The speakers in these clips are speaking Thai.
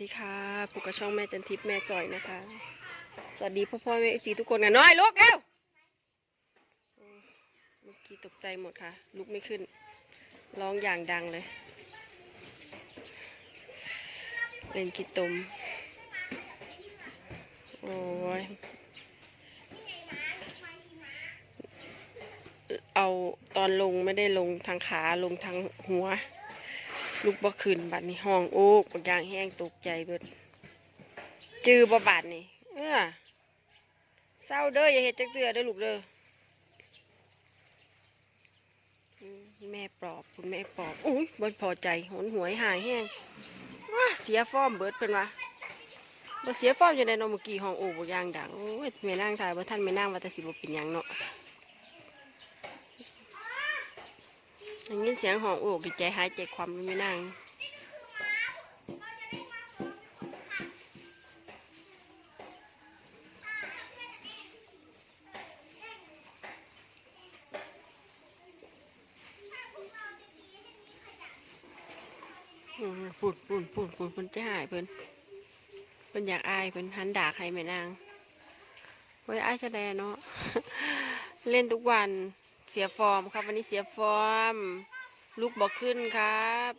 ดีค่ะพบกับช่องแม่จันทิพย์แม่จอยนะคะ สวัสดีพ่อพ่อแม่เอฟซีทุกคนนะน้อยลุกเร็วอืมเมื่อกี้ตกใจหมดค่ะ ลุกไม่ขึ้น ร้องอย่างดังเลย เล่นกิตตมโอ้ย เอาตอนลงไม่ได้ลงทางขาลงทางหัว ลูกบ่ขึ้นบัดนี้ห้องโอ้กยางแห้งตกใจเบิดจือบ่บาดนี่เออเศร้าเด้ออย่าเฮ็ดจักเตือเด้อลูกเด้อแม่ปลอบคุณแม่ปลอบอุ้ยบ่พอใจหนหวยหายแห้งว้าเสียฟอร์มเบิดเป็นวะบ่เสียฟอร์มจังได๋เนมกี้ห้องโอ้บ่ยางดังโอ้ยแม่นางทายบ่ทันแม่นางว่าแต่สิบ่เป็นหยังเนาะ ได้ยินเสียงห้องโอ้ดีใจหายใจความแม่นางปุ่นปุ่นปุ่นปุ่นเพิ่นจะหายเพิ่นเพิ่นอยากอายเพิ่นหันดาให้แม่นางไว้อายแสดงเนาะ เล่นทุกวัน เสียฟอร์มครับ วันนี้เสียฟอร์ม ลูกบอกขึ้นครับ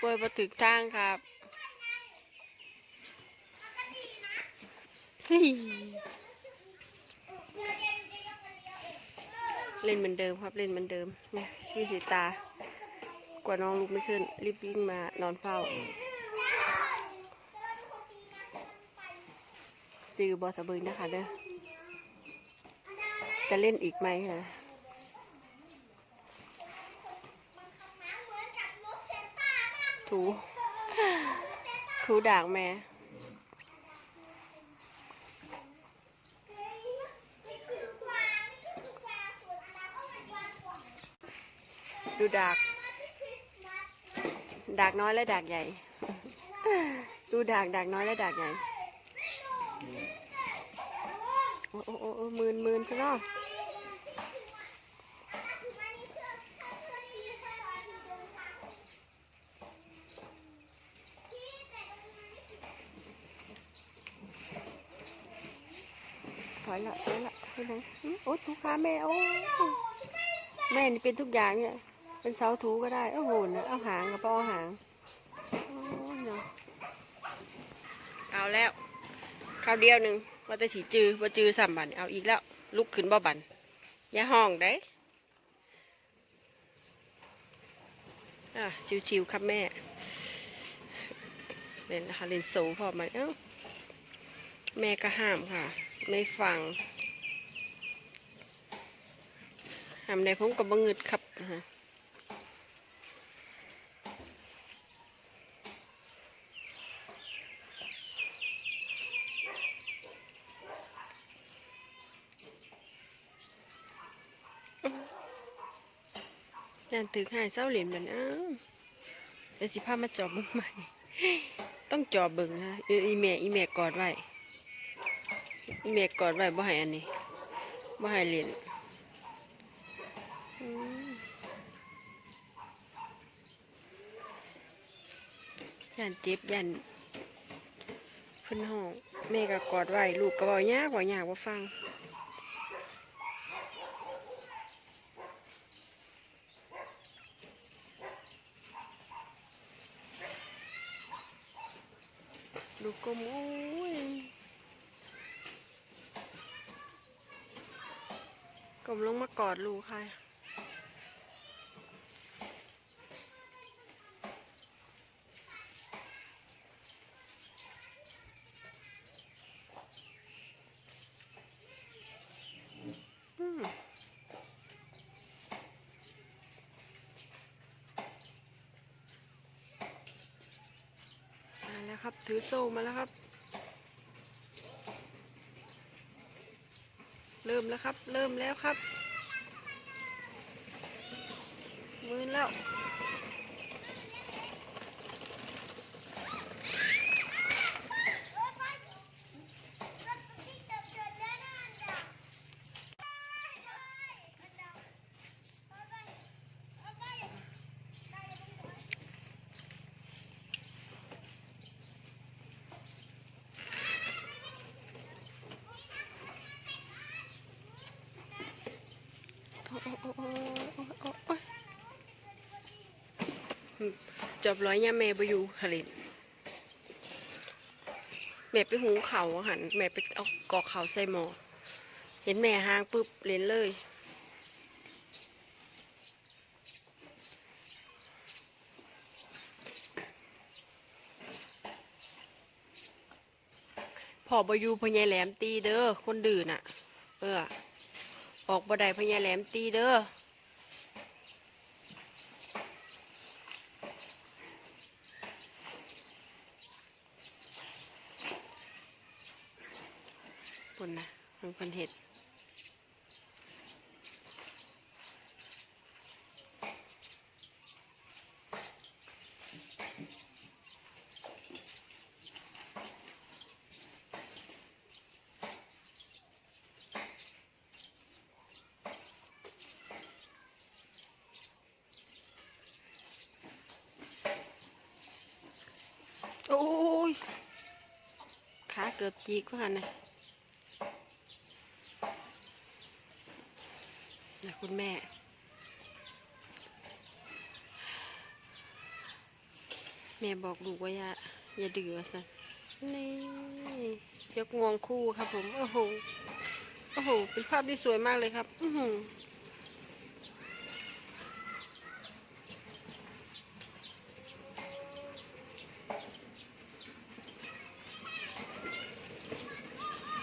ป่วยมาถึกทางครับเล่นเหมือนเดิมครับเล่นเหมือนเดิมนี่พี่สีตา กว่าน้องลุกไม่ขึ้น รีบวิ่งมานอนเฝ้าจือบอสะบึงนะคะเด้อ จะเล่นอีกไหมคะถูถูด่างแม่ดูดากดากน้อยและดากใหญ่ ดูดากดากน้อยและดากใหญ่ โอ้โอ้โอ้โอ้มืนมืนใช่ไหม ถอยละถอยละไปไหนหึโอ้ทุกขาแม่โอ้แม่นี่เป็นทุกอย่างเนี่ย เป็นเสาถูก็ได้เอาโหนนะเอาหางกับป้เอหางเอาแล้วข้าวเดียวหนึ่งว่าแต่สีจือว่าจือสามบันเอาอีกแล้ว ลุกขึ้นบ่บันอย่าห้องได้อะชิวๆครับแม่เล่นนะคะเล่นโซพอมันเอ้าแม่ก็ห้ามค่ะ ไม่ฟังห้ามในผมกับบังเงิดครับอ่าฮะยานตึกหายเศร้าเหรียญมันอ้าวเดี๋ยวสิพามาจอบเบิ่งใหม่ ต้องจอบเบิ่งนะอีแม่อีแม่กอดไว้ อีแม่กอดไว้บ่ให้อันนี้บ่ให้เหรียญอืมย่านเจ็บย่านเพิ่นห้องแม่ก็กอดไว้ลูกก็บ่ยากบ่ยากบ่ฟัง ดูกลมโอ้ย กลมลงมากอดลูกค่ะอืมมาแล้วครับ ถือโซ่มาแล้วครับ ริ่มแล้วครับ เริ่มแล้วครับ มือแล้ว อืม จอบร้อยย่าแม่ไปอยู่ค่ะเล่นแม่ไปหุงเขาหันแม่ไปเอากอกเขาใส่หมอ เห็นแม่ห้างปุ๊บเล่นเลยพอบอยูพญายแหลมตีเด้อคนดื่นอะ เออ ออกบ่ได้พญายแหลมตีเด้อ ปุ่นนะมันเพิ่นเห็ดโอ้ย ขาเกือบจีกว่านะ นะคุณแม่ แม่บอกลูกว่าอย่าอย่าดื้อสินี่ยกงวงคู่ครับผม โอ้โห โอ้โห เป็นภาพที่สวยมากเลยครับ อือ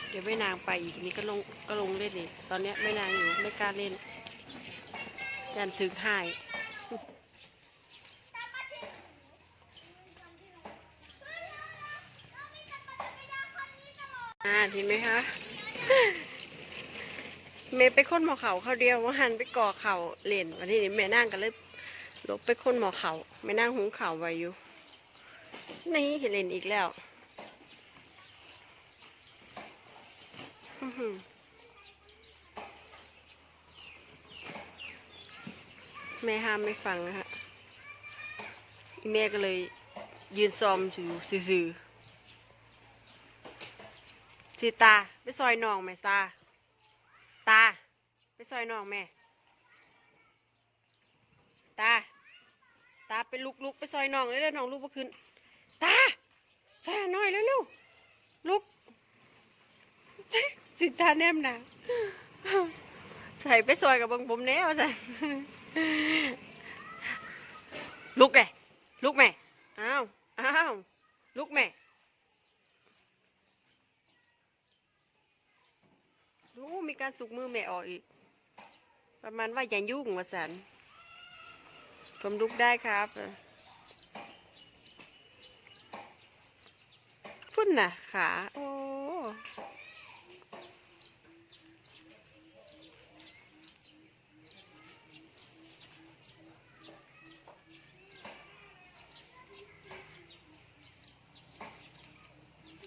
เดี๋ยวแม่นางไปอีกนี่ก็ลงก็ลงเล่นอีกตอนนี้แม่นางอยู่ไม่กล้าเล่น ยันถึงหายอ่าเห็นไหมคะ เมย์ไปค้นหมอเขาเขาเดียวว่าหันไปก่อเขาเล่นวันนี้นี่แม่นั่งกันเลยลบไปค้นหมอเขาแม่นั่งหุงเขาไว้อยู่ นี่เห็นเล่นอีกแล้ว อือหือ แม่ห้ามไม่ฟังนะคะแม่ก็เลยยืนซ้อมอยู่ซื่อๆสิตาไปซอยน้องแม่ตา ตาไปซอยน้องแม่ ตา ตาไปลุกลุกไปซอยน้องเลยแล้วน้องลุกมาขึ้น ตาซอยน่อยเร็วๆลุกสิตาแนมหนะ ใส่ไปซอยกับเบังผมแน่เอาใส่ลุกแม่ลุกแม่อ้าวอ้าวลุกแม่ดูมีการสุกมือแม่ออกอีก ประมาณว่าอย่ายุ่งวาสันผมลุกได้ครับพุ่นน่ะขา โอ้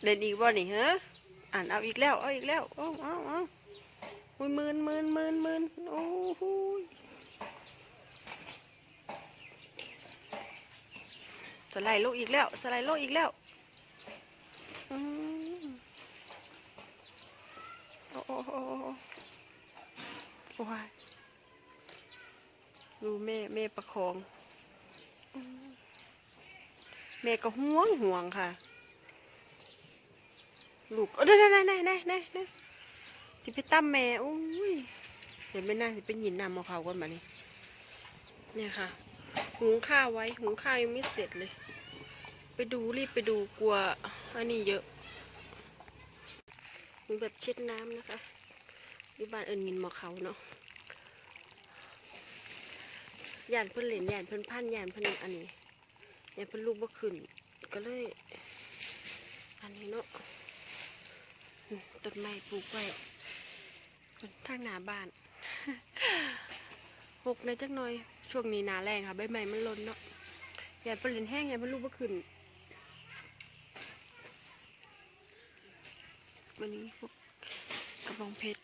เล่นอีกบ่นี่เฮะอ่านเอาอีกแล้วเอาอีกแล้วเอาเอาเอาโอ้ยหมื่นหมื่นหมื่นหมื่นโอ้โหสไลด์โลกอีกแล้วสไลด์โลกอีกแล้วอืมโอ้โอ้โอ้ยดูแม่แม่ประคองแม่ก็ห่วงห่วงค่ะ ลูกเออได้ได้ได้ได้ได้ได้สิไปตั้มแม่โอ้ยเดี๋ยวไม่น่าสิเป็นหยินนำเอาเขาก่อนมานี่เนี่ยค่ะ หุงข้าวไว้ หุงข้าวยังไม่เสร็จเลย ไปดูรีบไปดูกลัวอันนี้เยอะหุงแบบเช็ดน้ำนะคะอยู่บ้านเอิญยินมอเขาเนาะยานเพิ่นเหรียญยานเพิ่นพันยานเพิ่นอันนี้ยานเพิ่นลูกบ่ขึ้นก็เลย อันนี้เนาะ ต้นไม้ปลูกไว้ทางหน้าบ้านหกในจักหน่อย ช่วงนี้หนาแรงค่ะ ใบไม้มันล่นเนาะอย่าเปลี่ยนแห้งอย่ามันรูปว่าขึ้นวันนี้พวกกระบองเพชร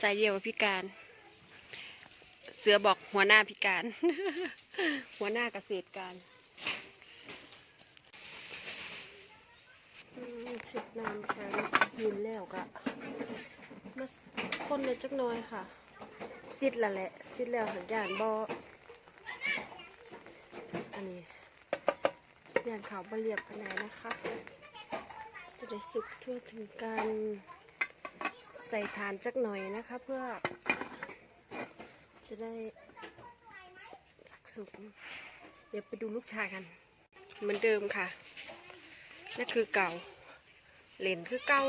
สายเดียวกับพิการ เสือบอกหัวหน้าพิการ หัวหน้าเกษตรการ อืมเช็ด น้ำค่ะยินแล้วกะมาคนเลยจักหน่อยค่ะซิดละแหละซิดแล้วสัญญาณบออันนี้เรียนขาวบะเรียบคะแนนนะคะ จะได้สุกทั่วถึงกันใส่ฐานจักหน่อยนะคะ เพื่อ จะได้สุกเดี๋ยวไปดูลูกชายกัน เหมือนเดิมค่ะนั่นคือเก่า เหรนคือเก่า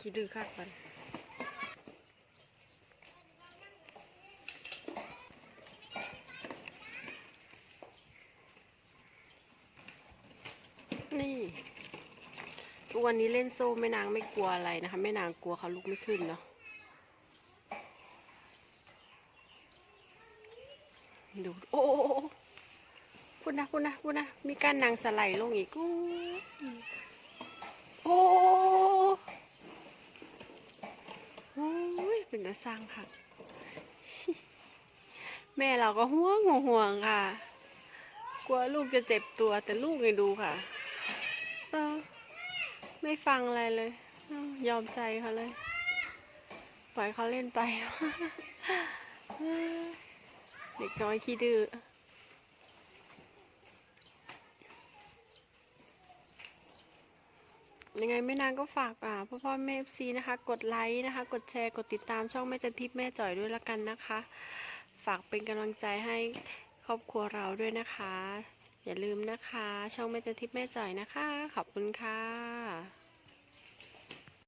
ขี้ดื้อคักมันนี่ทุกวันนี้เล่นโซ่แม่นางไม่กลัวอะไรนะคะแม่นางกลัวเขาลุกไม่ขึ้นเนาะดูโอ้โอ้โอ้ พูดนะพูดนะพูดนะ มีการนางสไลด์ลงอีกอู้โอ้โอ้ยเป็นตาสร้างค่ะ แม่เราก็ห่วงห่วงค่ะ กลัวลูกจะเจ็บตัวแต่ลูกไงดูค่ะ เออ ไม่ฟังอะไรเลย ยอมใจเขาเลย ปล่อยเขาเล่นไปเอ้ย เด็กน้อยขี้ดื้อยังไงแม่นางก็ฝากอ่าพ่อพ่อแม่เอฟซีนะคะ กดไลค์นะคะ กดแชร์กดติดตามช่องแม่จันทิพย์แม่จ่อยด้วยละกันนะคะ ฝากเป็นกำลังใจให้ครอบครัวเราด้วยนะคะ อย่าลืมนะคะ ช่องแม่จันทิพย์แม่จ่อยนะคะ ขอบคุณค่ะ